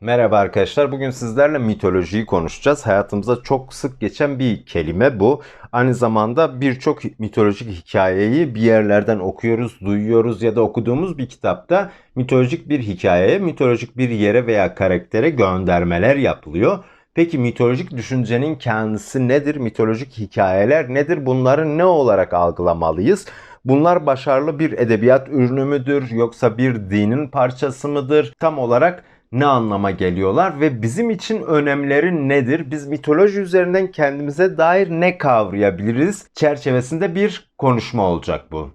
Merhaba arkadaşlar. Bugün sizlerle mitolojiyi konuşacağız. Hayatımıza çok sık geçen bir kelime bu. Aynı zamanda birçok mitolojik hikayeyi bir yerlerden okuyoruz, duyuyoruz ya da okuduğumuz bir kitapta mitolojik bir hikayeye, mitolojik bir yere veya karaktere göndermeler yapılıyor. Peki mitolojik düşüncenin kendisi nedir? Mitolojik hikayeler nedir? Bunları ne olarak algılamalıyız? Bunlar başarılı bir edebiyat ürünü müdür yoksa bir dinin parçası mıdır? Tam olarak ne anlama geliyorlar ve bizim için önemleri nedir? Biz mitoloji üzerinden kendimize dair ne kavrayabiliriz? Çerçevesinde bir konuşma olacak bu.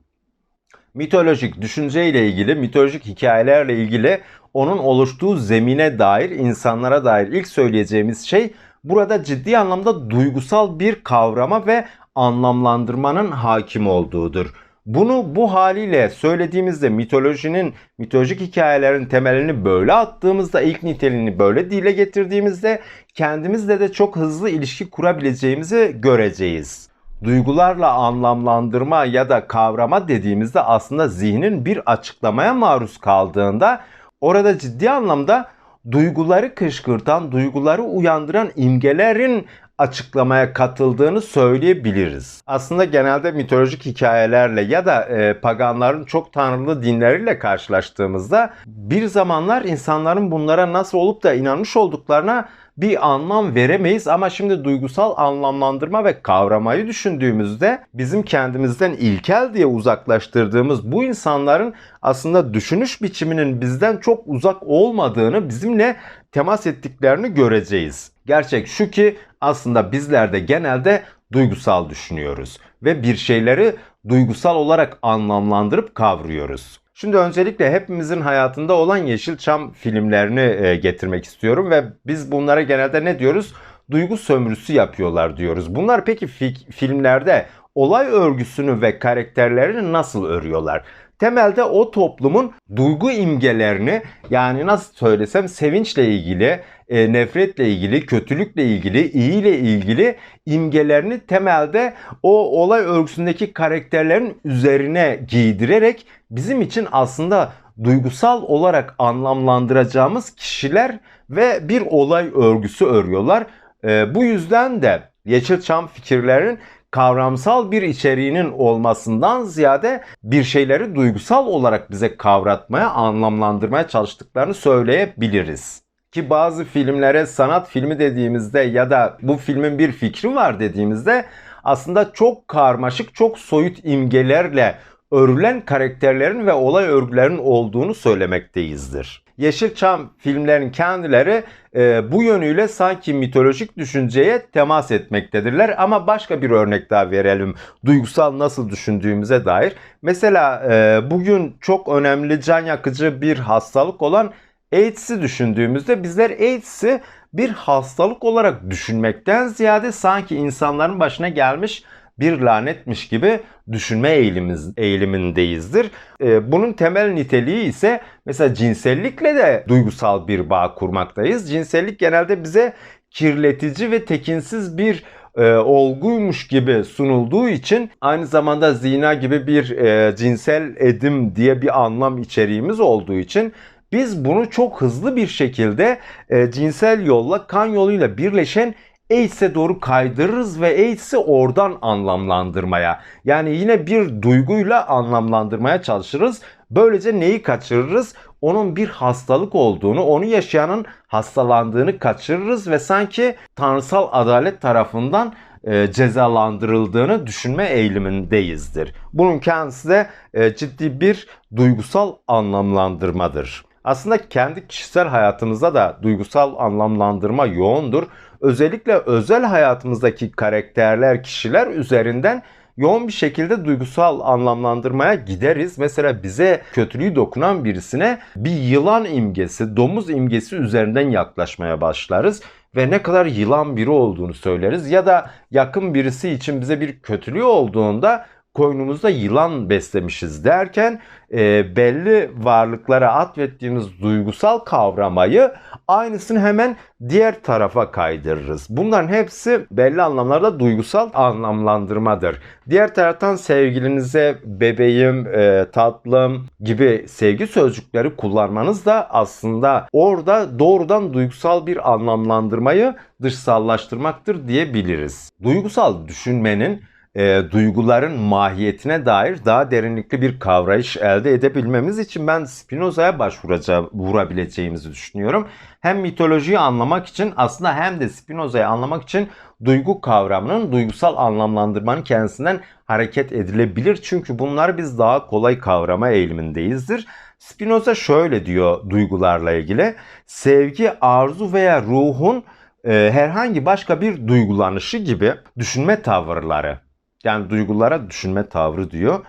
Mitolojik düşünce ile ilgili, mitolojik hikayelerle ilgili onun oluştuğu zemine dair, insanlara dair ilk söyleyeceğimiz şey burada ciddi anlamda duygusal bir kavrama ve anlamlandırmanın hakim olduğudur. Bunu bu haliyle söylediğimizde mitolojinin, mitolojik hikayelerin temelini böyle attığımızda, ilk niteliğini böyle dile getirdiğimizde kendimizle de çok hızlı ilişki kurabileceğimizi göreceğiz. Duygularla anlamlandırma ya da kavrama dediğimizde aslında zihnin bir açıklamaya maruz kaldığında orada ciddi anlamda duyguları kışkırtan, duyguları uyandıran imgelerin açıklamaya katıldığını söyleyebiliriz. Aslında genelde mitolojik hikayelerle ya da e, paganların çok tanrılı dinleriyle karşılaştığımızda bir zamanlar insanların bunlara nasıl olup da inanmış olduklarına bir anlam veremeyiz ama şimdi duygusal anlamlandırma ve kavramayı düşündüğümüzde bizim kendimizden ilkel diye uzaklaştırdığımız bu insanların aslında düşünüş biçiminin bizden çok uzak olmadığını, bizimle temas ettiklerini göreceğiz. Gerçek şu ki aslında bizler de genelde duygusal düşünüyoruz ve bir şeyleri duygusal olarak anlamlandırıp kavruyoruz. Şimdi öncelikle hepimizin hayatında olan Yeşilçam filmlerini e, getirmek istiyorum ve biz bunlara genelde ne diyoruz? Duygu sömürüsü yapıyorlar diyoruz. Bunlar peki fi- filmlerde olay örgüsünü ve karakterlerini nasıl örüyorlar? Temelde o toplumun duygu imgelerini yani nasıl söylesem sevinçle ilgili, e, nefretle ilgili, kötülükle ilgili, iyiyle ilgili imgelerini temelde o olay örgüsündeki karakterlerin üzerine giydirerek bizim için aslında duygusal olarak anlamlandıracağımız kişiler ve bir olay örgüsü örüyorlar. E, bu yüzden de Yeşilçam fikirlerin kavramsal bir içeriğinin olmasından ziyade bir şeyleri duygusal olarak bize kavratmaya, anlamlandırmaya çalıştıklarını söyleyebiliriz. Ki bazı filmlere sanat filmi dediğimizde ya da bu filmin bir fikri var dediğimizde aslında çok karmaşık, çok soyut imgelerle örülen karakterlerin ve olay örgülerin olduğunu söylemekteyizdir. Yeşilçam filmlerin kendileri e, bu yönüyle sanki mitolojik düşünceye temas etmektedirler. Ama başka bir örnek daha verelim duygusal nasıl düşündüğümüze dair. Mesela e, bugün çok önemli can yakıcı bir hastalık olan AIDS'i düşündüğümüzde bizler AIDS'i bir hastalık olarak düşünmekten ziyade sanki insanların başına gelmiş bir lanetmiş gibi düşünme eğilimiz, eğilimindeyizdir. Ee, bunun temel niteliği ise mesela cinsellikle de duygusal bir bağ kurmaktayız. Cinsellik genelde bize kirletici ve tekinsiz bir e, olguymuş gibi sunulduğu için aynı zamanda zina gibi bir e, cinsel edim diye bir anlam içeriğimiz olduğu için biz bunu çok hızlı bir şekilde e, cinsel yolla kan yoluyla birleşen AIDS'e doğru kaydırırız ve AIDS'i oradan anlamlandırmaya yani yine bir duyguyla anlamlandırmaya çalışırız. Böylece neyi kaçırırız? Onun bir hastalık olduğunu, onu yaşayanın hastalandığını kaçırırız ve sanki tanrısal adalet tarafından e, cezalandırıldığını düşünme eğilimindeyizdir. Bunun kendisi de e, ciddi bir duygusal anlamlandırmadır. Aslında kendi kişisel hayatımızda da duygusal anlamlandırma yoğundur. Özellikle özel hayatımızdaki karakterler, kişiler üzerinden yoğun bir şekilde duygusal anlamlandırmaya gideriz. Mesela bize kötülüğü dokunan birisine bir yılan imgesi, domuz imgesi üzerinden yaklaşmaya başlarız ve ne kadar yılan biri olduğunu söyleriz ya da yakın birisi için bize bir kötülüğü olduğunda koynumuzda yılan beslemişiz derken e, belli varlıklara atfettiğimiz duygusal kavramayı aynısını hemen diğer tarafa kaydırırız. Bunların hepsi belli anlamlarda duygusal anlamlandırmadır. Diğer taraftan sevgilinize bebeğim, e, tatlım gibi sevgi sözcükleri kullanmanız da aslında orada doğrudan duygusal bir anlamlandırmayı dışsallaştırmaktır diyebiliriz. Duygusal düşünmenin e, duyguların mahiyetine dair daha derinlikli bir kavrayış elde edebilmemiz için ben Spinoza'ya başvurabileceğimizi düşünüyorum. Hem mitolojiyi anlamak için aslında hem de Spinoza'yı anlamak için duygu kavramının duygusal anlamlandırmanın kendisinden hareket edilebilir. Çünkü bunları biz daha kolay kavrama eğilimindeyizdir. Spinoza şöyle diyor duygularla ilgili. Sevgi, arzu veya ruhun e, herhangi başka bir duygulanışı gibi düşünme tavırları yani duygulara düşünme tavrı diyor.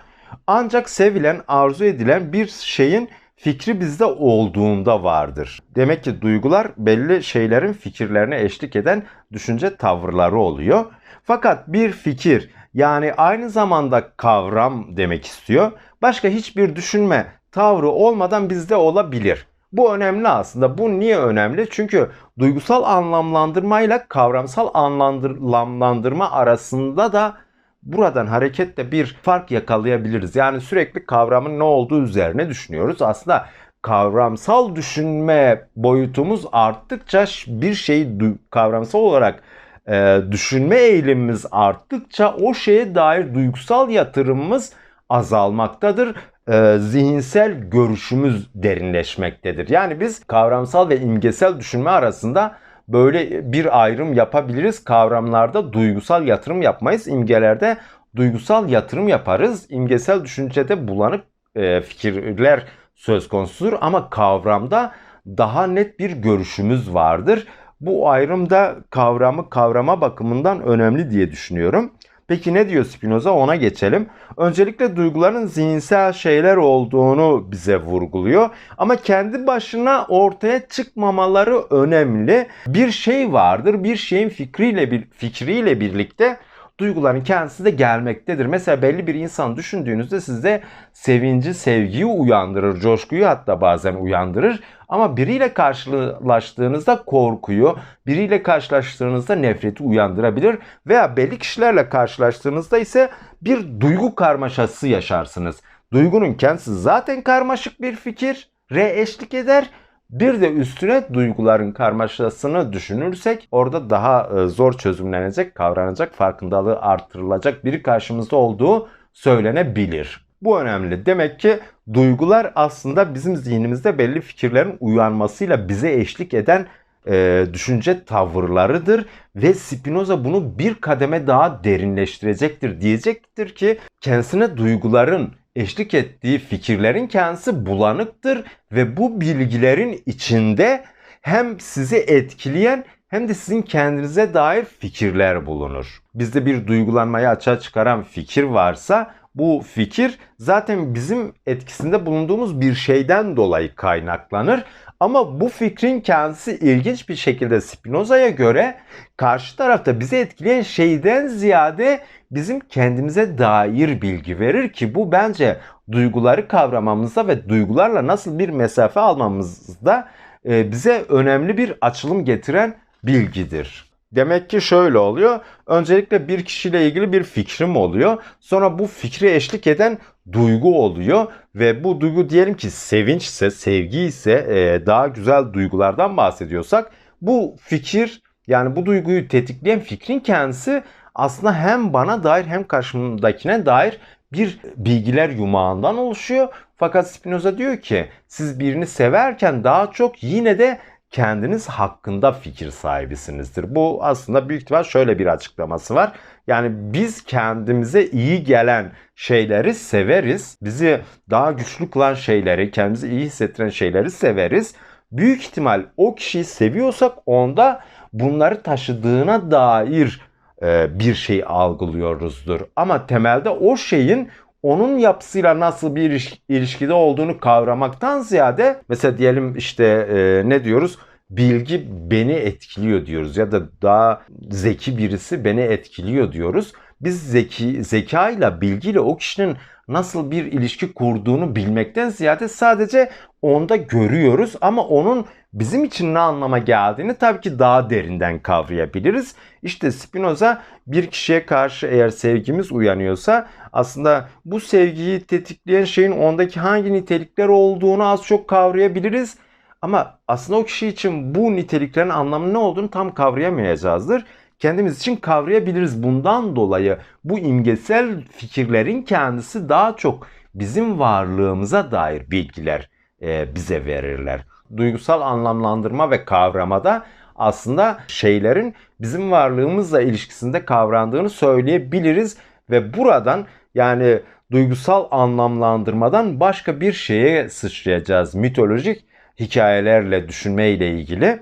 Ancak sevilen, arzu edilen bir şeyin fikri bizde olduğunda vardır. Demek ki duygular belli şeylerin fikirlerine eşlik eden düşünce tavırları oluyor. Fakat bir fikir yani aynı zamanda kavram demek istiyor. Başka hiçbir düşünme tavrı olmadan bizde olabilir. Bu önemli aslında. Bu niye önemli? Çünkü duygusal anlamlandırmayla kavramsal anlamlandırma arasında da buradan hareketle bir fark yakalayabiliriz. Yani sürekli kavramın ne olduğu üzerine düşünüyoruz. Aslında kavramsal düşünme boyutumuz arttıkça bir şeyi kavramsal olarak e, düşünme eğilimimiz arttıkça o şeye dair duygusal yatırımımız azalmaktadır. E, zihinsel görüşümüz derinleşmektedir. Yani biz kavramsal ve imgesel düşünme arasında böyle bir ayrım yapabiliriz. Kavramlarda duygusal yatırım yapmayız. İmgelerde duygusal yatırım yaparız. İmgesel düşüncede bulanık e, fikirler söz konusudur ama kavramda daha net bir görüşümüz vardır. Bu ayrım da kavramı kavrama bakımından önemli diye düşünüyorum. Peki ne diyor Spinoza? Ona geçelim. Öncelikle duyguların zihinsel şeyler olduğunu bize vurguluyor. Ama kendi başına ortaya çıkmamaları önemli. Bir şey vardır. Bir şeyin fikriyle bir fikriyle birlikte duyguların kendisi de gelmektedir. Mesela belli bir insan düşündüğünüzde sizde sevinci, sevgiyi uyandırır, coşkuyu hatta bazen uyandırır. Ama biriyle karşılaştığınızda korkuyu, biriyle karşılaştığınızda nefreti uyandırabilir veya belli kişilerle karşılaştığınızda ise bir duygu karmaşası yaşarsınız. Duygunun kendisi zaten karmaşık bir fikir, re eşlik eder bir de üstüne duyguların karmaşasını düşünürsek orada daha e, zor çözümlenecek, kavranacak, farkındalığı artırılacak biri karşımızda olduğu söylenebilir. Bu önemli. Demek ki duygular aslında bizim zihnimizde belli fikirlerin uyanmasıyla bize eşlik eden e, düşünce tavırlarıdır ve Spinoza bunu bir kademe daha derinleştirecektir. Diyecektir ki kendisine duyguların eşlik ettiği fikirlerin kendisi bulanıktır ve bu bilgilerin içinde hem sizi etkileyen hem de sizin kendinize dair fikirler bulunur. Bizde bir duygulanmayı açığa çıkaran fikir varsa bu fikir zaten bizim etkisinde bulunduğumuz bir şeyden dolayı kaynaklanır. Ama bu fikrin kendisi ilginç bir şekilde Spinoza'ya göre karşı tarafta bizi etkileyen şeyden ziyade bizim kendimize dair bilgi verir ki bu bence duyguları kavramamızda ve duygularla nasıl bir mesafe almamızda e, bize önemli bir açılım getiren bilgidir. Demek ki şöyle oluyor. Öncelikle bir kişiyle ilgili bir fikrim oluyor. Sonra bu fikri eşlik eden duygu oluyor ve bu duygu diyelim ki sevinç ise, sevgi ise e, daha güzel duygulardan bahsediyorsak bu fikir yani bu duyguyu tetikleyen fikrin kendisi aslında hem bana dair hem karşımdakine dair bir bilgiler yumağından oluşuyor. Fakat Spinoza diyor ki siz birini severken daha çok yine de kendiniz hakkında fikir sahibisinizdir. Bu aslında büyük ihtimal şöyle bir açıklaması var. Yani biz kendimize iyi gelen şeyleri severiz. Bizi daha güçlü kılan şeyleri, kendimizi iyi hissettiren şeyleri severiz. Büyük ihtimal o kişiyi seviyorsak onda bunları taşıdığına dair e, bir şey algılıyoruzdur. Ama temelde o şeyin onun yapısıyla nasıl bir ilişkide olduğunu kavramaktan ziyade mesela diyelim işte e, ne diyoruz? Bilgi beni etkiliyor diyoruz ya da daha zeki birisi beni etkiliyor diyoruz. Biz zeki zekayla bilgiyle o kişinin nasıl bir ilişki kurduğunu bilmekten ziyade sadece onda görüyoruz ama onun bizim için ne anlama geldiğini tabii ki daha derinden kavrayabiliriz. İşte Spinoza bir kişiye karşı eğer sevgimiz uyanıyorsa aslında bu sevgiyi tetikleyen şeyin ondaki hangi nitelikler olduğunu az çok kavrayabiliriz. Ama aslında o kişi için bu niteliklerin anlamı ne olduğunu tam kavrayamayacağızdır. Kendimiz için kavrayabiliriz. Bundan dolayı bu imgesel fikirlerin kendisi daha çok bizim varlığımıza dair bilgiler e, bize verirler. Duygusal anlamlandırma ve kavramada aslında şeylerin bizim varlığımızla ilişkisinde kavrandığını söyleyebiliriz ve buradan yani duygusal anlamlandırmadan başka bir şeye sıçrayacağız. Mitolojik hikayelerle düşünme ile ilgili.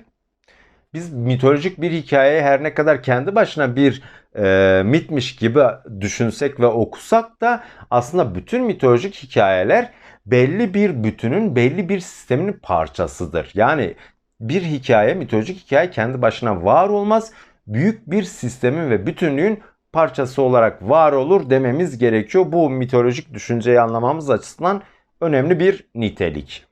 Biz mitolojik bir hikayeyi her ne kadar kendi başına bir e, mitmiş gibi düşünsek ve okusak da aslında bütün mitolojik hikayeler belli bir bütünün, belli bir sistemin parçasıdır. Yani bir hikaye, mitolojik hikaye kendi başına var olmaz. Büyük bir sistemin ve bütünlüğün parçası olarak var olur dememiz gerekiyor. Bu mitolojik düşünceyi anlamamız açısından önemli bir nitelik.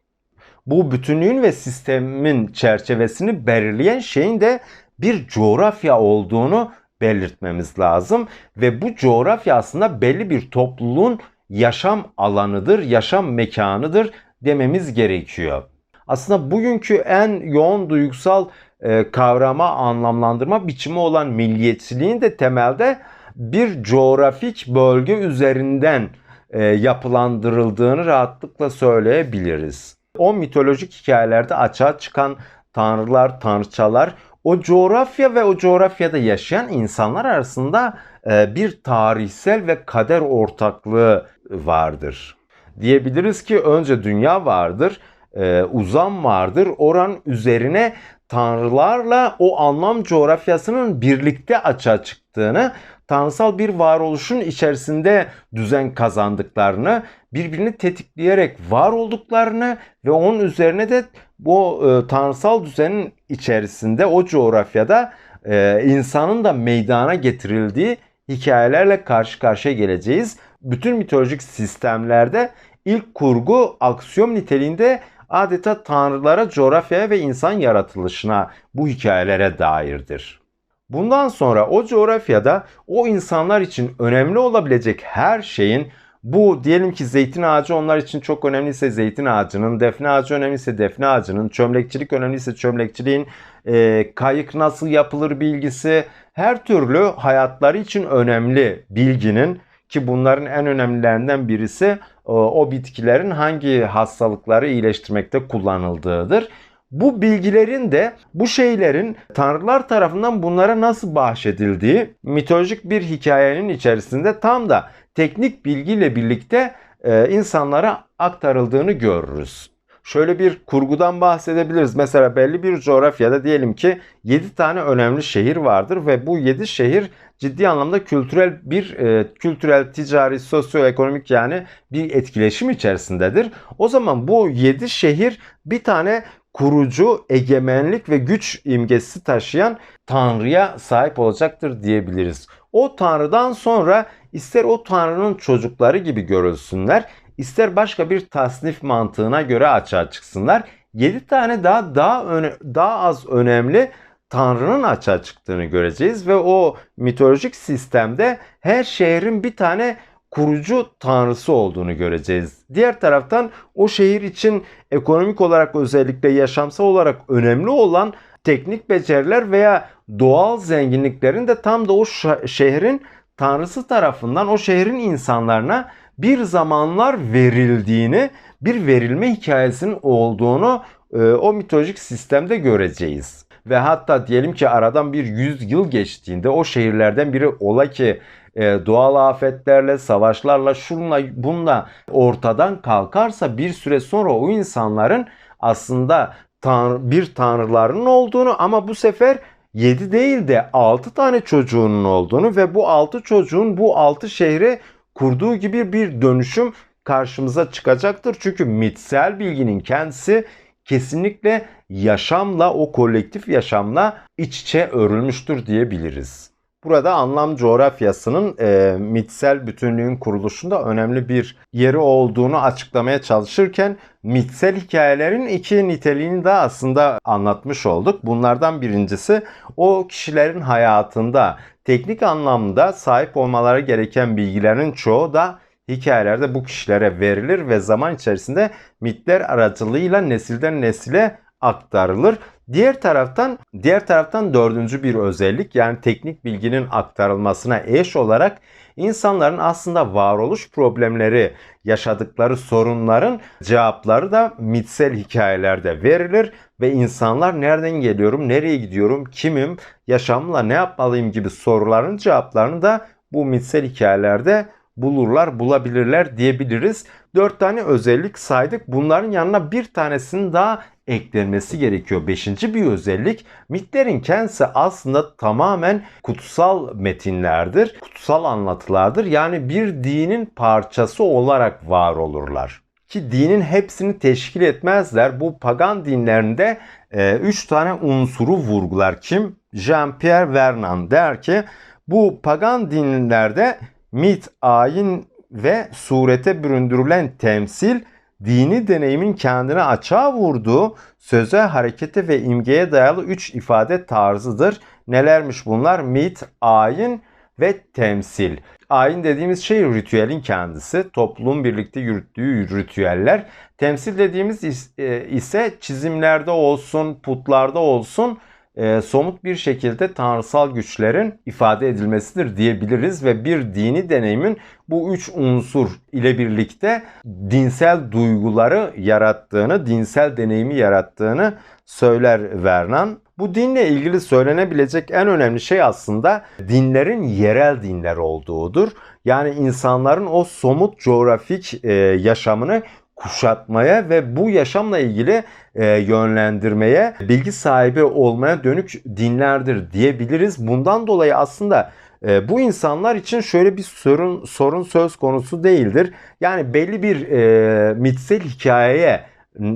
Bu bütünlüğün ve sistemin çerçevesini belirleyen şeyin de bir coğrafya olduğunu belirtmemiz lazım ve bu coğrafya aslında belli bir topluluğun yaşam alanıdır, yaşam mekanıdır dememiz gerekiyor. Aslında bugünkü en yoğun duygusal e, kavrama, anlamlandırma biçimi olan milliyetçiliğin de temelde bir coğrafik bölge üzerinden e, yapılandırıldığını rahatlıkla söyleyebiliriz. O mitolojik hikayelerde açığa çıkan tanrılar, tanrıçalar o coğrafya ve o coğrafyada yaşayan insanlar arasında e, bir tarihsel ve kader ortaklığı vardır. Diyebiliriz ki önce dünya vardır, e, uzam vardır. Oran üzerine tanrılarla o anlam coğrafyasının birlikte açığa çıktığını, tanrısal bir varoluşun içerisinde düzen kazandıklarını, birbirini tetikleyerek var olduklarını ve onun üzerine de bu e, tanrısal düzenin içerisinde o coğrafyada e, insanın da meydana getirildiği hikayelerle karşı karşıya geleceğiz. Bütün mitolojik sistemlerde ilk kurgu aksiyon niteliğinde adeta tanrılara, coğrafyaya ve insan yaratılışına bu hikayelere dairdir. Bundan sonra o coğrafyada o insanlar için önemli olabilecek her şeyin bu diyelim ki zeytin ağacı onlar için çok önemliyse zeytin ağacının, defne ağacı önemliyse defne ağacının, çömlekçilik önemliyse çömlekçiliğin, e, kayık nasıl yapılır bilgisi, her türlü hayatları için önemli bilginin ki bunların en önemlilerinden birisi o, o bitkilerin hangi hastalıkları iyileştirmekte kullanıldığıdır. Bu bilgilerin de bu şeylerin tanrılar tarafından bunlara nasıl bahşedildiği mitolojik bir hikayenin içerisinde tam da teknik bilgiyle birlikte e, insanlara aktarıldığını görürüz. Şöyle bir kurgudan bahsedebiliriz. Mesela belli bir coğrafyada diyelim ki 7 tane önemli şehir vardır ve bu 7 şehir ciddi anlamda kültürel bir e, kültürel, ticari, sosyoekonomik yani bir etkileşim içerisindedir. O zaman bu 7 şehir bir tane kurucu, egemenlik ve güç imgesi taşıyan Tanrı'ya sahip olacaktır diyebiliriz. O Tanrı'dan sonra ister o Tanrı'nın çocukları gibi görülsünler, ister başka bir tasnif mantığına göre açığa çıksınlar. 7 tane daha daha öne, daha az önemli Tanrı'nın açığa çıktığını göreceğiz ve o mitolojik sistemde her şehrin bir tane kurucu tanrısı olduğunu göreceğiz. Diğer taraftan o şehir için ekonomik olarak özellikle yaşamsal olarak önemli olan teknik beceriler veya doğal zenginliklerin de tam da o şehrin tanrısı tarafından o şehrin insanlarına bir zamanlar verildiğini, bir verilme hikayesinin olduğunu e, o mitolojik sistemde göreceğiz. Ve hatta diyelim ki aradan bir yüz yıl geçtiğinde o şehirlerden biri ola ki e, doğal afetlerle, savaşlarla, şunla bununla ortadan kalkarsa bir süre sonra o insanların aslında tanrı, bir tanrılarının olduğunu ama bu sefer 7 değil de 6 tane çocuğunun olduğunu ve bu 6 çocuğun bu 6 şehre kurduğu gibi bir dönüşüm karşımıza çıkacaktır. Çünkü mitsel bilginin kendisi kesinlikle yaşamla o kolektif yaşamla iç içe örülmüştür diyebiliriz. Burada anlam coğrafyasının e, mitsel bütünlüğün kuruluşunda önemli bir yeri olduğunu açıklamaya çalışırken mitsel hikayelerin iki niteliğini de aslında anlatmış olduk. Bunlardan birincisi o kişilerin hayatında teknik anlamda sahip olmaları gereken bilgilerin çoğu da hikayelerde bu kişilere verilir ve zaman içerisinde mitler aracılığıyla nesilden nesile aktarılır. Diğer taraftan diğer taraftan dördüncü bir özellik yani teknik bilginin aktarılmasına eş olarak insanların aslında varoluş problemleri, yaşadıkları sorunların cevapları da mitsel hikayelerde verilir ve insanlar nereden geliyorum, nereye gidiyorum, kimim, yaşamla ne yapmalıyım gibi soruların cevaplarını da bu mitsel hikayelerde bulurlar, bulabilirler diyebiliriz. Dört tane özellik saydık. Bunların yanına bir tanesinin daha eklenmesi gerekiyor. Beşinci bir özellik mitlerin kendisi aslında tamamen kutsal metinlerdir. Kutsal anlatılardır. Yani bir dinin parçası olarak var olurlar. Ki dinin hepsini teşkil etmezler. Bu pagan dinlerinde e, üç tane unsuru vurgular. Kim? Jean-Pierre Vernant der ki bu pagan dinlerde mit, ayin ve surete büründürülen temsil dini deneyimin kendine açığa vurduğu söze, harekete ve imgeye dayalı üç ifade tarzıdır. Nelermiş bunlar? Mit, ayin ve temsil. Ayin dediğimiz şey ritüelin kendisi. Toplum birlikte yürüttüğü ritüeller. Temsil dediğimiz e, ise çizimlerde olsun, putlarda olsun e, somut bir şekilde tanrısal güçlerin ifade edilmesidir diyebiliriz ve bir dini deneyimin bu üç unsur ile birlikte dinsel duyguları yarattığını, dinsel deneyimi yarattığını söyler Vernan. Bu dinle ilgili söylenebilecek en önemli şey aslında dinlerin yerel dinler olduğudur. Yani insanların o somut coğrafik e, yaşamını kuşatmaya ve bu yaşamla ilgili e, yönlendirmeye, bilgi sahibi olmaya dönük dinlerdir diyebiliriz. Bundan dolayı aslında e, bu insanlar için şöyle bir sorun sorun söz konusu değildir. Yani belli bir e, mitsel hikayeye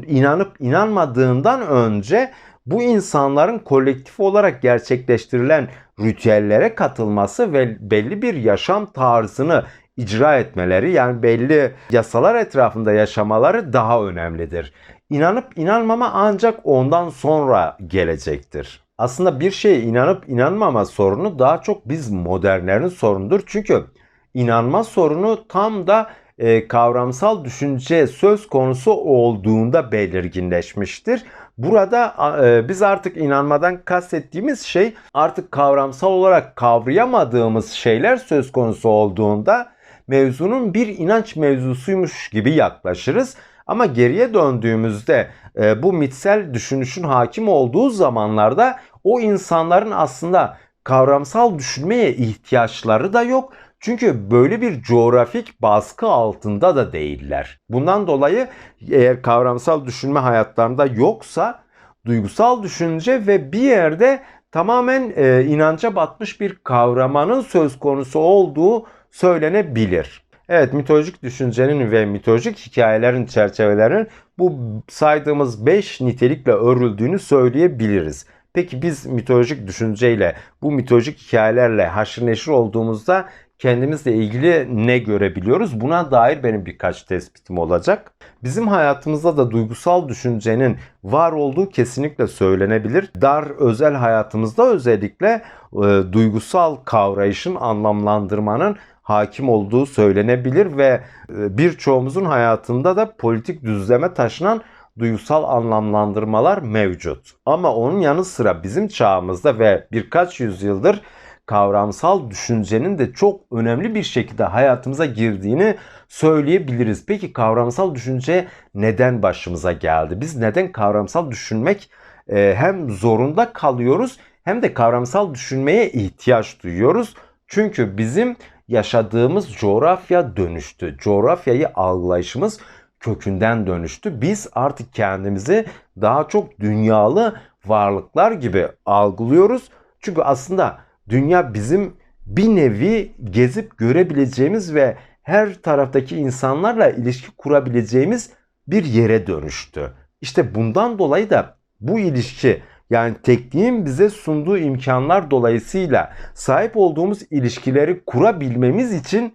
inanıp inanmadığından önce bu insanların kolektif olarak gerçekleştirilen ritüellere katılması ve belli bir yaşam tarzını icra etmeleri yani belli yasalar etrafında yaşamaları daha önemlidir. İnanıp inanmama ancak ondan sonra gelecektir. Aslında bir şeye inanıp inanmama sorunu daha çok biz modernlerin sorunudur. Çünkü inanma sorunu tam da e, kavramsal düşünce söz konusu olduğunda belirginleşmiştir. Burada e, biz artık inanmadan kastettiğimiz şey artık kavramsal olarak kavrayamadığımız şeyler söz konusu olduğunda mevzunun bir inanç mevzusuymuş gibi yaklaşırız. Ama geriye döndüğümüzde e, bu mitsel düşünüşün hakim olduğu zamanlarda o insanların aslında kavramsal düşünmeye ihtiyaçları da yok. Çünkü böyle bir coğrafik baskı altında da değiller. Bundan dolayı eğer kavramsal düşünme hayatlarında yoksa duygusal düşünce ve bir yerde tamamen e, inanca batmış bir kavramanın söz konusu olduğu söylenebilir. Evet mitolojik düşüncenin ve mitolojik hikayelerin çerçevelerinin bu saydığımız 5 nitelikle örüldüğünü söyleyebiliriz. Peki biz mitolojik düşünceyle bu mitolojik hikayelerle haşır neşir olduğumuzda kendimizle ilgili ne görebiliyoruz? Buna dair benim birkaç tespitim olacak. Bizim hayatımızda da duygusal düşüncenin var olduğu kesinlikle söylenebilir. Dar özel hayatımızda özellikle e, duygusal kavrayışın, anlamlandırmanın hakim olduğu söylenebilir ve e, birçoğumuzun hayatında da politik düzleme taşınan duygusal anlamlandırmalar mevcut. Ama onun yanı sıra bizim çağımızda ve birkaç yüzyıldır kavramsal düşüncenin de çok önemli bir şekilde hayatımıza girdiğini söyleyebiliriz. Peki kavramsal düşünce neden başımıza geldi? Biz neden kavramsal düşünmek e, hem zorunda kalıyoruz hem de kavramsal düşünmeye ihtiyaç duyuyoruz? Çünkü bizim yaşadığımız coğrafya dönüştü. Coğrafyayı algılayışımız kökünden dönüştü. Biz artık kendimizi daha çok dünyalı varlıklar gibi algılıyoruz. Çünkü aslında dünya bizim bir nevi gezip görebileceğimiz ve her taraftaki insanlarla ilişki kurabileceğimiz bir yere dönüştü. İşte bundan dolayı da bu ilişki Yani tekniğin bize sunduğu imkanlar dolayısıyla sahip olduğumuz ilişkileri kurabilmemiz için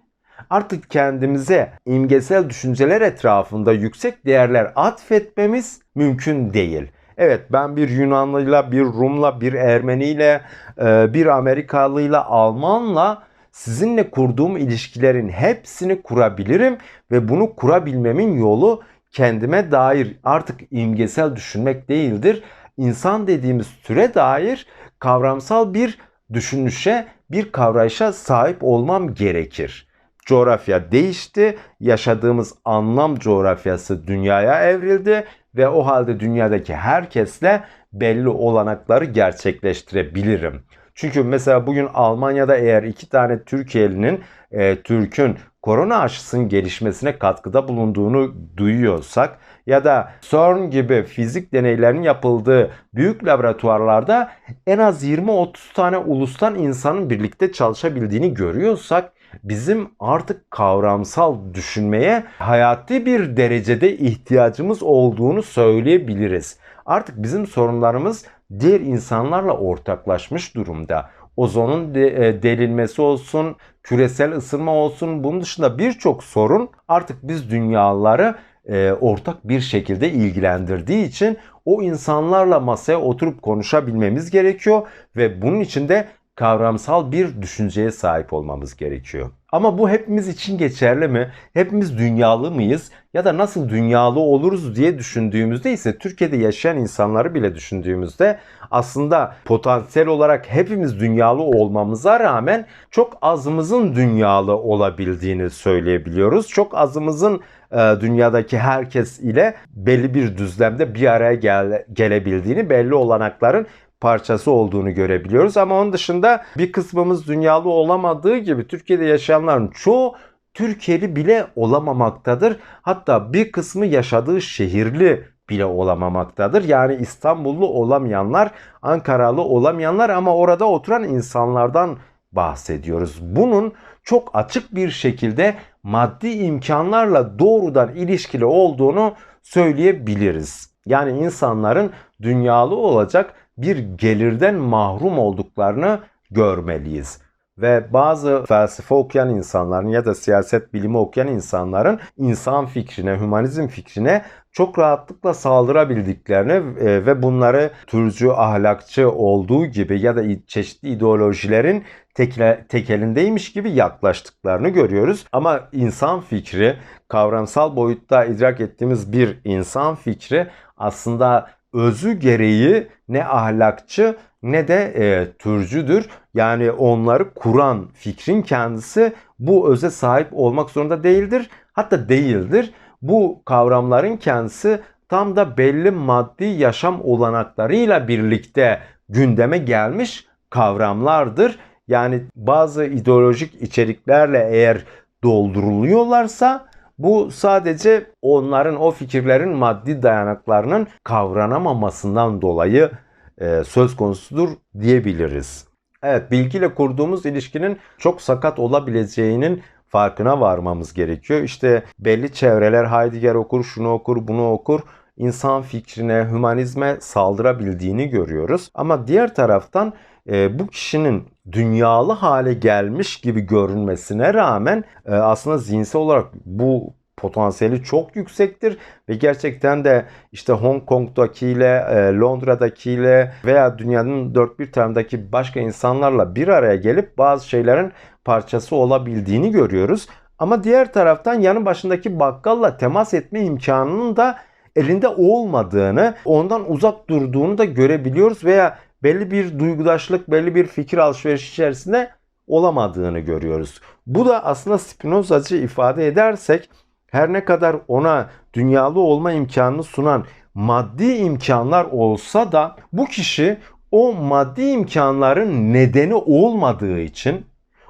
artık kendimize imgesel düşünceler etrafında yüksek değerler atfetmemiz mümkün değil. Evet ben bir Yunanlıyla, bir Rumla, bir Ermeniyle, e, bir Amerikalıyla, Almanla sizinle kurduğum ilişkilerin hepsini kurabilirim ve bunu kurabilmemin yolu kendime dair artık imgesel düşünmek değildir. İnsan dediğimiz türe dair kavramsal bir düşünüşe, bir kavrayışa sahip olmam gerekir. Coğrafya değişti, yaşadığımız anlam coğrafyası dünyaya evrildi ve o halde dünyadaki herkesle belli olanakları gerçekleştirebilirim. Çünkü mesela bugün Almanya'da eğer iki tane Türkiye'linin, e, Türk'ün korona aşısının gelişmesine katkıda bulunduğunu duyuyorsak ya da CERN gibi fizik deneylerinin yapıldığı büyük laboratuvarlarda en az 20-30 tane ulustan insanın birlikte çalışabildiğini görüyorsak bizim artık kavramsal düşünmeye hayati bir derecede ihtiyacımız olduğunu söyleyebiliriz. Artık bizim sorunlarımız diğer insanlarla ortaklaşmış durumda. Ozonun de, e, delinmesi olsun, küresel ısınma olsun bunun dışında birçok sorun artık biz dünyaları e, ortak bir şekilde ilgilendirdiği için o insanlarla masaya oturup konuşabilmemiz gerekiyor ve bunun için de kavramsal bir düşünceye sahip olmamız gerekiyor. Ama bu hepimiz için geçerli mi? Hepimiz dünyalı mıyız? Ya da nasıl dünyalı oluruz diye düşündüğümüzde ise Türkiye'de yaşayan insanları bile düşündüğümüzde aslında potansiyel olarak hepimiz dünyalı olmamıza rağmen çok azımızın dünyalı olabildiğini söyleyebiliyoruz. Çok azımızın e, dünyadaki herkes ile belli bir düzlemde bir araya gele, gelebildiğini, belli olanakların parçası olduğunu görebiliyoruz. Ama onun dışında bir kısmımız dünyalı olamadığı gibi Türkiye'de yaşayanların çoğu Türkiye'li bile olamamaktadır. Hatta bir kısmı yaşadığı şehirli bile olamamaktadır. Yani İstanbullu olamayanlar, Ankaralı olamayanlar ama orada oturan insanlardan bahsediyoruz. Bunun çok açık bir şekilde maddi imkanlarla doğrudan ilişkili olduğunu söyleyebiliriz. Yani insanların dünyalı olacak bir gelirden mahrum olduklarını görmeliyiz. Ve bazı felsefe okuyan insanların ya da siyaset bilimi okuyan insanların insan fikrine, hümanizm fikrine çok rahatlıkla saldırabildiklerini e, ve bunları türcü, ahlakçı olduğu gibi ya da çeşitli ideolojilerin tekle, tekelindeymiş gibi yaklaştıklarını görüyoruz. Ama insan fikri, kavramsal boyutta idrak ettiğimiz bir insan fikri aslında özü gereği ne ahlakçı ne de e, türcüdür. Yani onları kuran fikrin kendisi bu öze sahip olmak zorunda değildir. Hatta değildir. Bu kavramların kendisi tam da belli maddi yaşam olanaklarıyla birlikte gündeme gelmiş kavramlardır. Yani bazı ideolojik içeriklerle eğer dolduruluyorlarsa bu sadece onların o fikirlerin maddi dayanaklarının kavranamamasından dolayı e, söz konusudur diyebiliriz. Evet bilgiyle kurduğumuz ilişkinin çok sakat olabileceğinin farkına varmamız gerekiyor. İşte belli çevreler Heidegger okur, şunu okur, bunu okur insan fikrine, hümanizme saldırabildiğini görüyoruz. Ama diğer taraftan e, bu kişinin dünyalı hale gelmiş gibi görünmesine rağmen e, aslında zihinsel olarak bu potansiyeli çok yüksektir ve gerçekten de işte Hong Kong'dakiyle, e, Londra'dakiyle veya dünyanın dört bir tarafındaki başka insanlarla bir araya gelip bazı şeylerin parçası olabildiğini görüyoruz. Ama diğer taraftan yanı başındaki bakkalla temas etme imkanının da elinde olmadığını, ondan uzak durduğunu da görebiliyoruz veya belli bir duygudaşlık, belli bir fikir alışverişi içerisinde olamadığını görüyoruz. Bu da aslında Spinozacı ifade edersek her ne kadar ona dünyalı olma imkanını sunan maddi imkanlar olsa da bu kişi o maddi imkanların nedeni olmadığı için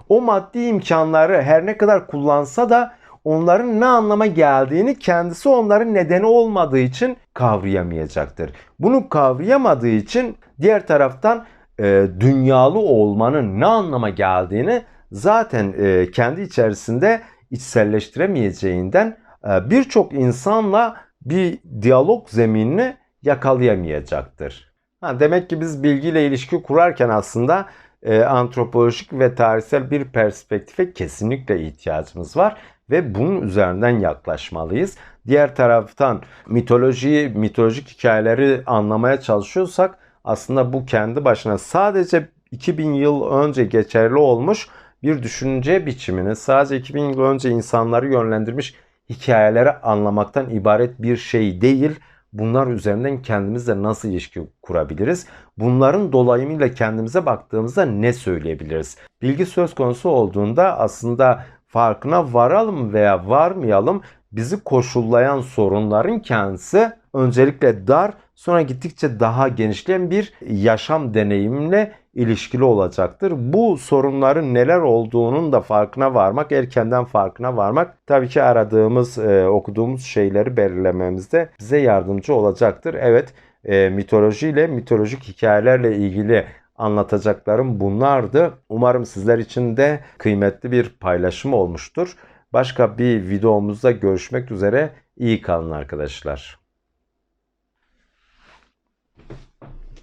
o maddi imkanları her ne kadar kullansa da onların ne anlama geldiğini kendisi onların nedeni olmadığı için kavrayamayacaktır. Bunu kavrayamadığı için diğer taraftan e, dünyalı olmanın ne anlama geldiğini zaten e, kendi içerisinde içselleştiremeyeceğinden e, birçok insanla bir diyalog zeminini yakalayamayacaktır. Ha, demek ki biz bilgiyle ilişki kurarken aslında e, antropolojik ve tarihsel bir perspektife kesinlikle ihtiyacımız var ve bunun üzerinden yaklaşmalıyız. Diğer taraftan mitolojiyi, mitolojik hikayeleri anlamaya çalışıyorsak aslında bu kendi başına sadece 2000 yıl önce geçerli olmuş bir düşünce biçimini, sadece 2000 yıl önce insanları yönlendirmiş hikayeleri anlamaktan ibaret bir şey değil. Bunlar üzerinden kendimizle nasıl ilişki kurabiliriz? Bunların dolayımıyla kendimize baktığımızda ne söyleyebiliriz? Bilgi söz konusu olduğunda aslında farkına varalım veya varmayalım bizi koşullayan sorunların kendisi öncelikle dar sonra gittikçe daha genişleyen bir yaşam deneyimle ilişkili olacaktır. Bu sorunların neler olduğunun da farkına varmak, erkenden farkına varmak tabii ki aradığımız, e, okuduğumuz şeyleri belirlememizde bize yardımcı olacaktır. Evet, e, mitolojiyle, mitolojik hikayelerle ilgili anlatacaklarım bunlardı. Umarım sizler için de kıymetli bir paylaşım olmuştur. Başka bir videomuzda görüşmek üzere. İyi kalın arkadaşlar.